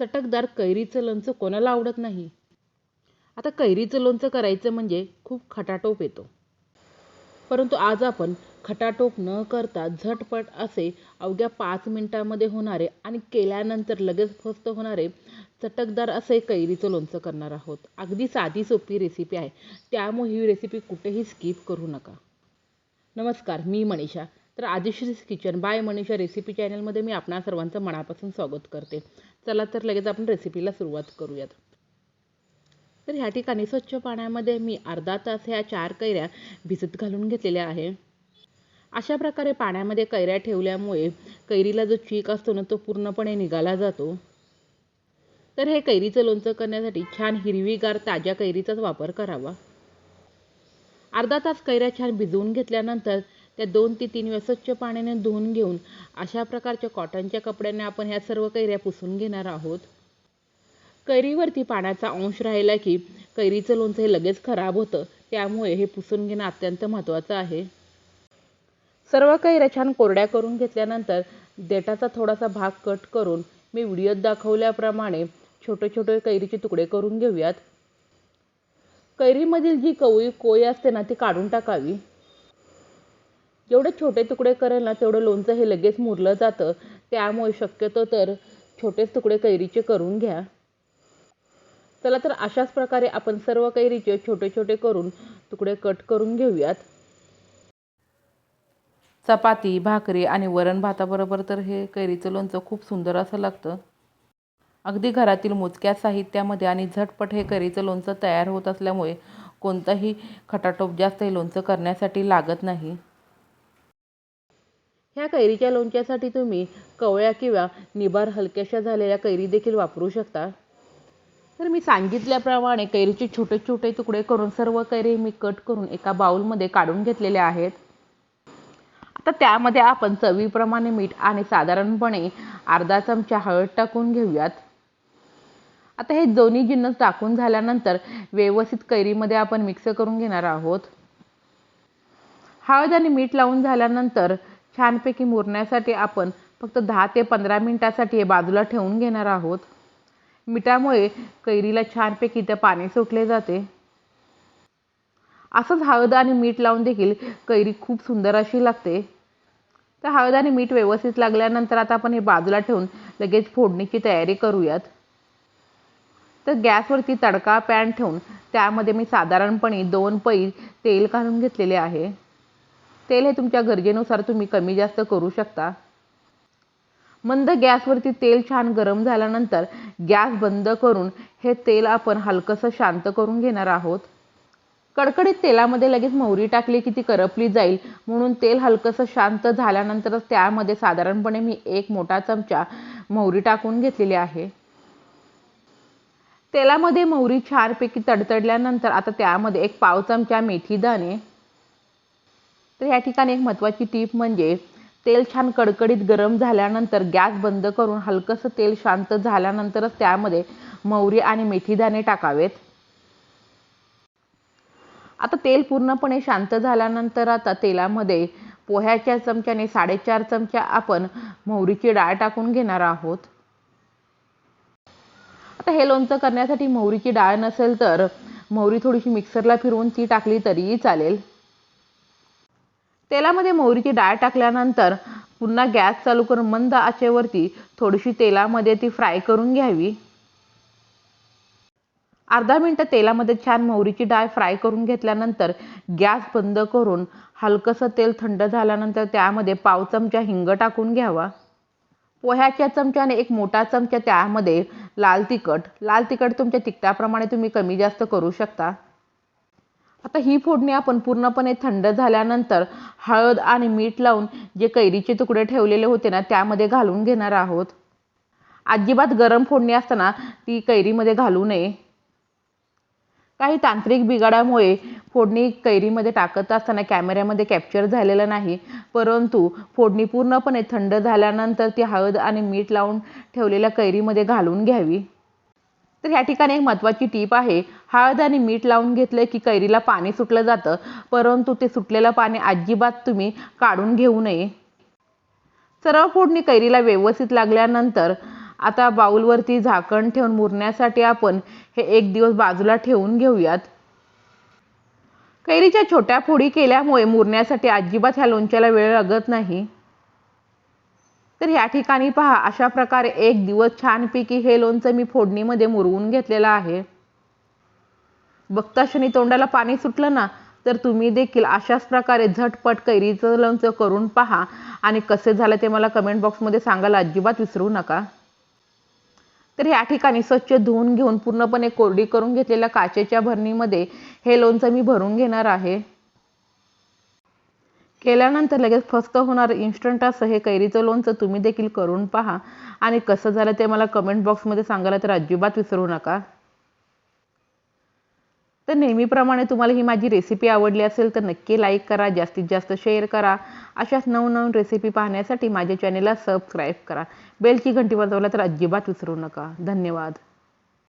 चटकदार कैरीचं लोणचं कोणाला आवडत नाही? आता कैरीचं लोणचं करायचं म्हणजे खूप खटाटोप येतो. परंतु आज आपण खटाटोप न करता झटपट असे अवघ्या पाच मिनिटांमध्ये होणारे आणि केल्यानंतर लगेच फस्त होणारे चटकदार असे कैरीचं लोणचं करणार आहोत. अगदी साधी सोपी रेसिपी आहे. त्यामुळे ही रेसिपी कुठेही स्किप करू नका. नमस्कार मी मनीषा. तर Adishree's kitchen by Manisha recipe चॅनलमध्ये मी आपणा सर्वांचं मनापासून स्वागत करते. चला तर लगेच आपण रेसिपीला सुरुवात करूयात. तर ह्या ठिकाणी स्वच्छ पाण्यामध्ये मी अर्धा तास ह्या चार कैऱ्या भिजत घालून घेतलेल्या आहे. अशा प्रकारे पाण्यामध्ये कैऱ्या ठेवल्यामुळे कैरीला जो चीक असतो ना तो पूर्णपणे निघाला जातो. तर हे कैरीचं लोणचं करण्यासाठी छान हिरवीगार ताज्या कैरीचाच वापर करावा. अर्धा तास कैऱ्या छान भिजवून घेतल्यानंतर त्या दोन ते तीन वेळा स्वच्छ पाण्याने धुवून घेऊन अशा प्रकारच्या कॉटनच्या कपड्याने आपण ह्या सर्व कैऱ्या पुसून घेणार आहोत. कैरीवरती पाण्याचा अंश राहिला की कैरीचं लोणचं हे लगेच खराब होतं. त्यामुळे हे पुसून घेणं अत्यंत महत्त्वाचं आहे. सर्व कैऱ्या छान कोरड्या करून घेतल्यानंतर देठाचा थोडासा भाग कट करून मी व्हिडिओत दाखवल्याप्रमाणे छोटे छोटे कैरीचे तुकडे करून घेऊयात. कैरीमधील जी कवळी कोय असते ना ती काढून टाकावी. जेवढे छोटे तुकडे करेल ना तेवढं लोणचं हे लगेच मुरलं जातं. त्यामुळे शक्यतो तर छोटेच तुकडे कैरीचे करून घ्या. चला तर अशाच प्रकारे आपण सर्व कैरीचे छोटे छोटे करून तुकडे कट करून घेऊयात. चपाती भाकरी आणि वरण भाताबरोबर तर हे कैरीचं लोणचं खूप सुंदर असं लागतं. अगदी घरातील मोजक्या साहित्यामध्ये आणि झटपट हे कैरीचं लोणचं तयार होत असल्यामुळे कोणताही खटाटोप जास्त हे लोणचं करण्यासाठी लागत नाही. ह्या कैरीच्या लोणच्यासाठी तुम्ही कवळ्या किंवा निबार हलक्याशा झालेल्या कैरी देखील वापरू शकता. तर मी सांगितल्याप्रमाणे कैरीचे छोटे छोटे तुकडे करून सर्व कैरी मी कट करून एका बाउलमध्ये काढून घेतलेले आहेत. आता त्यामध्ये आपण चवीप्रमाणे मीठ आणि साधारणपणे अर्धा चमचा हळद टाकून घेऊयात. आता हे दोन्ही जिन्नस टाकून झाल्यानंतर व्यवस्थित कैरीमध्ये आपण मिक्स करून घेणार आहोत. हळद आणि मीठ लावून झाल्यानंतर छानपैकी मुरण्यासाठी आपण फक्त दहा ते पंधरा मिनटासाठी हे बाजूला ठेवून घेणार आहोत. मिठामुळे कैरीला छानपैकी ते पाणी सुटले जाते. असंच हळद आणि मीठ लावून देखील कैरी खूप सुंदर अशी लागते. तर हळद आणि मीठ व्यवस्थित लागल्यानंतर आता आपण हे बाजूला ठेवून लगेच फोडणीची तयारी करूयात. तर गॅसवरती तडका पॅन ठेवून त्यामध्ये मी साधारणपणे दोन पै तेल घालून घेतलेले आहे. तेल हे तुमच्या गरजेनुसार तुम्ही कमी जास्त करू शकता. मंद गॅसवरती तेल छान गरम झाल्यानंतर गॅस बंद करून हे तेल आपण हलकंसं शांत करून घेणार आहोत. कडकडीत तेलामध्ये लगेच मोहरी टाकली की ती करपली जाईल म्हणून तेल हलकंसं शांत झाल्यानंतरच त्यामध्ये साधारणपणे मी एक मोठा चमचा मोहरी टाकून घेतलेली आहे. तेलामध्ये मोहरी छानपैकी तडतडल्यानंतर आता त्यामध्ये एक पाव चमचा मेथी दाणे तर या ठिकाणी एक महत्त्वाची टीप म्हणजे तेल छान कडकडीत गरम झाल्यानंतर गॅस बंद करून हलकंसं तेल शांत झाल्यानंतरच त्यामध्ये मोहरी आणि मेथी दाणे टाकावेत. आता तेल पूर्णपणे शांत झाल्यानंतर आता तेलामध्ये पोह्याच्या चमच्याने साडेचार चमचा आपण मोहरीची डाळ टाकून घेणार आहोत. आता हे लोणचं करण्यासाठी मोहरीची डाळ नसेल तर मोहरी थोडीशी मिक्सरला फिरवून ती टाकली तरीही चालेल. तेलामध्ये मोहरीची डाळ टाकल्यानंतर पुन्हा गॅस चालू करून मंद आचेवरती थोडीशी तेलामध्ये ती फ्राय करून घ्यावी. अर्धा मिनटं तेलामध्ये छान मोहरीची डाळ फ्राय करून घेतल्यानंतर गॅस बंद करून हलकंसं तेल थंड झाल्यानंतर त्यामध्ये पाव चमचा हिंग टाकून घ्यावा. पोह्याच्या चमच्याने एक मोठा चमचा त्यामध्ये लाल तिखट. लाल तिखट तुमच्या तिखटाप्रमाणे तुम्ही कमी जास्त करू शकता. आता ही फोडणी आपण पूर्णपणे थंड झाल्यानंतर हळद आणि मीठ लावून जे कैरीचे तुकडे ठेवलेले होते ना त्यामध्ये घालून घेणार आहोत. अजिबात गरम फोडणी असताना ती कैरीमध्ये घालू नये. काही तांत्रिक बिघाडामुळे फोडणी कैरीमध्ये टाकत असताना कॅमेऱ्यामध्ये कॅप्चर झालेलं नाही परंतु फोडणी पूर्णपणे थंड झाल्यानंतर ती हळद आणि मीठ लावून ठेवलेल्या कैरीमध्ये घालून घ्यावी. तर ह्या ठिकाणी एक महत्त्वाची टीप आहे. हळद आणि मीठ लावून घेतलं की कैरीला पाणी सुटलं जातं. परंतु ते सुटलेलं पाणी अजिबात तुम्ही काढून घेऊ नये. सर्व फोडणी कैरीला व्यवस्थित लागल्यानंतर आता बाऊलवरती झाकण ठेवून मुरण्यासाठी आपण हे एक दिवस बाजूला ठेवून घेऊयात. कैरीच्या छोट्या फोडी केल्यामुळे मुरण्यासाठी अजिबात ह्या लोणच्याला वेळ लागत नाही. तर ह्या ठिकाणी पहा अशा प्रकारे एक दिवस छानपैकी हे लोणचं मी फोडणीमध्ये मुरवून घेतलेलं आहे. बघता क्षणी तोंडाला पाणी सुटलं ना तर तुम्ही देखील अशाच प्रकारे झटपट कैरीचं लोणचं करून पहा. आणि कसे झालं ते मला कमेंट बॉक्समध्ये सांगायला अजिबात विसरू नका. तर या ठिकाणी स्वच्छ धुवून घेऊन पूर्णपणे कोरडी करून घेतलेल्या काचेच्या भरणीमध्ये हे लोणचं मी भरून घेणार आहे. केल्यानंतर लगेच फस्त होणार इन्स्टंट असं हे कैरीचं लोणचं तुम्ही देखील करून पहा. आणि कसं झालं ते मला कमेंट बॉक्समध्ये सांगायला तर अजिबात विसरू नका. तर नेहमीप्रमाणे तुम्हाला ही माझी रेसिपी आवडली असेल तर नक्की लाईक करा जास्तीत जास्त शेअर करा. अशाच नवनवीन रेसिपी पाहण्यासाठी माझ्या चॅनेलला सबस्क्राईब करा. बेलची घंटी वाजवला तर अजिबात विसरू नका. धन्यवाद.